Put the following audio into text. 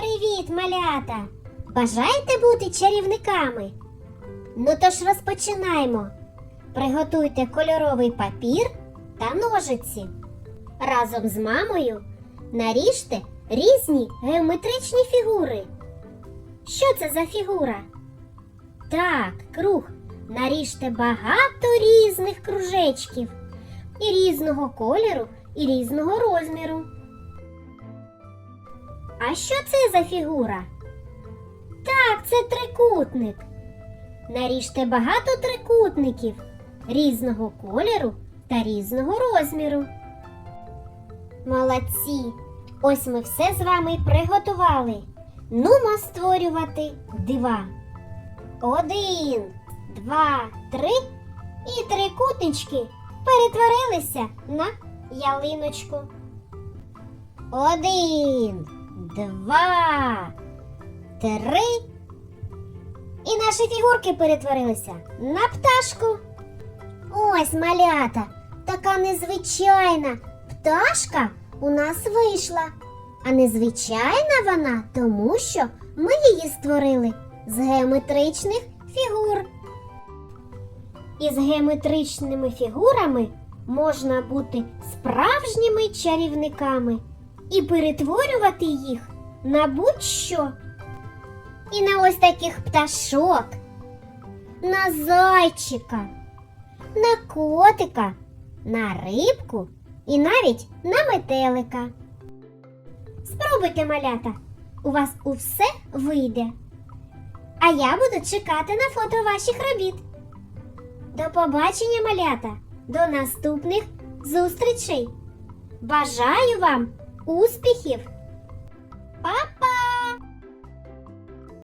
Привіт, малята! Бажаєте бути чарівниками? Ну то ж розпочинаємо. Приготуйте кольоровий папір та ножиці. Разом з мамою наріжте різні геометричні фігури. Що це за фігура? Так, круг. Наріжте багато різних кружечків і різного кольору, і різного розміру. А що це за фігура? Так, це трикутник. Наріжте багато трикутників різного кольору та різного розміру. Молодці! Ось ми все з вами приготували. Нумо створювати дива. Один, два, три і трикутнички перетворилися на ялиночку. Один, два, три. І наші фігурки перетворилися на пташку. Ось малята, така незвичайна пташка у нас вийшла. А незвичайна вона тому, що ми її створили з геометричних фігур. Із геометричними фігурами можна бути справжніми чарівниками і перетворювати їх на будь-що. І на ось таких пташок, на зайчика, на котика, на рибку і навіть на метелика. Спробуйте, малята, у вас усе вийде. А я буду чекати на фото ваших робіт. До побачення, малята, до наступних зустрічей. Бажаю вам успіхів!